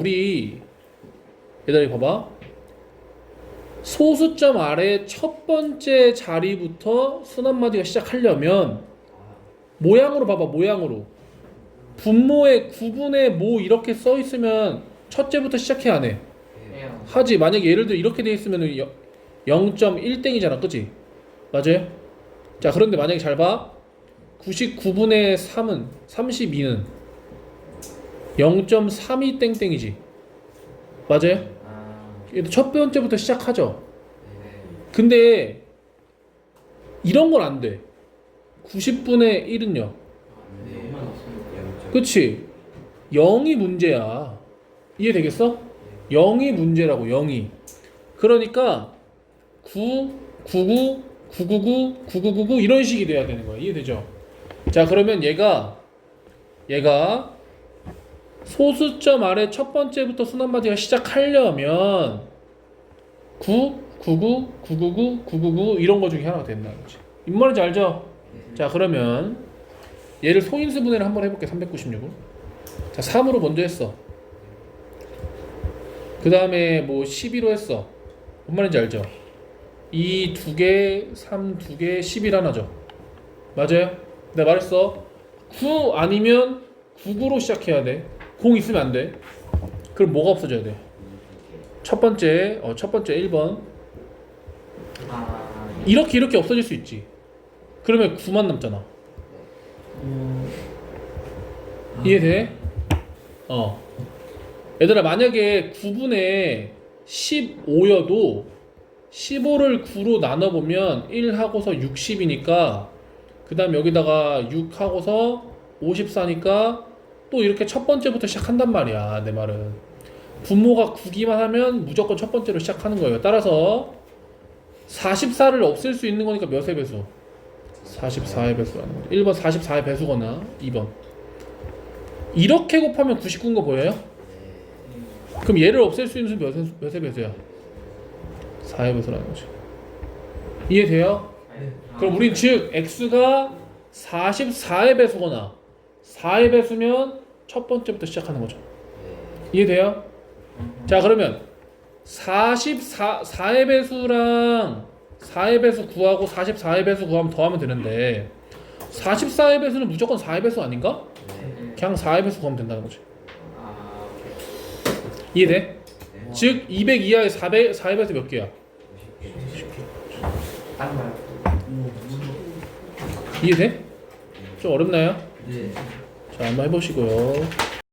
우리 얘들아 봐봐. 소수점 아래 첫 번째 자리부터 순환마디가 시작하려면 모양으로 봐봐 모양으로 분모의 9분의 모 이렇게 써 있으면 첫째부터 시작해 안 해? 해요. 하지 만약에 예를 들어 이렇게 돼 있으면 0.1땡이잖아 그지? 맞아요? 자 그런데 만약에 잘봐 99분의 3은 32는 0.32 땡땡이지 맞아요? 아, 얘도 첫 번째부터 시작하죠 네. 근데 이런 건 안 돼 90분의 1은요 네. 그치 0이 문제야 이해되겠어? 0이 문제라고 0이 그러니까 9, 99, 999, 9999 이런 식이 돼야 되는 거야 이해되죠? 자 그러면 얘가 얘가 소수점 아래 첫 번째부터 순환마디가 시작하려면 9, 99, 999, 999 이런 거 중에 하나가 된다는 거지. 인말인지 알죠? 자 그러면 얘를 소인수 분해를 한번 해볼게 396을. 자 3으로 먼저 했어. 그 다음에 뭐 12로 했어. 뭔 말인지 알죠? 2 2개, 3 2개, 11 하나죠? 맞아요? 내가 말했어? 9 아니면 99로 시작해야 돼 0 있으면 안 돼 그럼 뭐가 없어져야 돼? 첫 번째 어, 첫 번째 1번 아, 이렇게 이렇게 없어질 수 있지 그러면 9만 남잖아 이해돼? 어. 얘들아 만약에 9분의 15여도 15를 9로 나눠보면 1하고서 60이니까 그 다음 여기다가 6하고서 54니까 또 이렇게 첫 번째부터 시작한단 말이야 내 말은 분모가 9기만 하면 무조건 첫 번째로 시작하는 거예요 따라서 44를 없앨 수 있는 거니까 몇의 배수? 44의 배수라는 거죠 1번 44의 배수거나 2번 이렇게 곱하면 99인 거 보여요? 그럼 얘를 없앨 수 있는 수 몇의, 몇의 배수야? 4의 배수라는 거죠. 이해돼요? 네. 그럼 우린 즉 x가 44의 배수거나 4의 배수면 첫 번째부터 시작하는 거죠. 이해돼요? 자 그러면 44 4의 배수랑 4의 배수 구하고 44의 배수 구하면 더하면 되는데 44의 배수는 무조건 4의 배수 아닌가? 네. 그냥 4의 배수 구하면 된다는 거지. 아, 이해돼? 즉 200 이하의 4배 4의 배수 몇 개야? 이해돼? 좀 어렵나요? 네. 자 한번 해보시고요.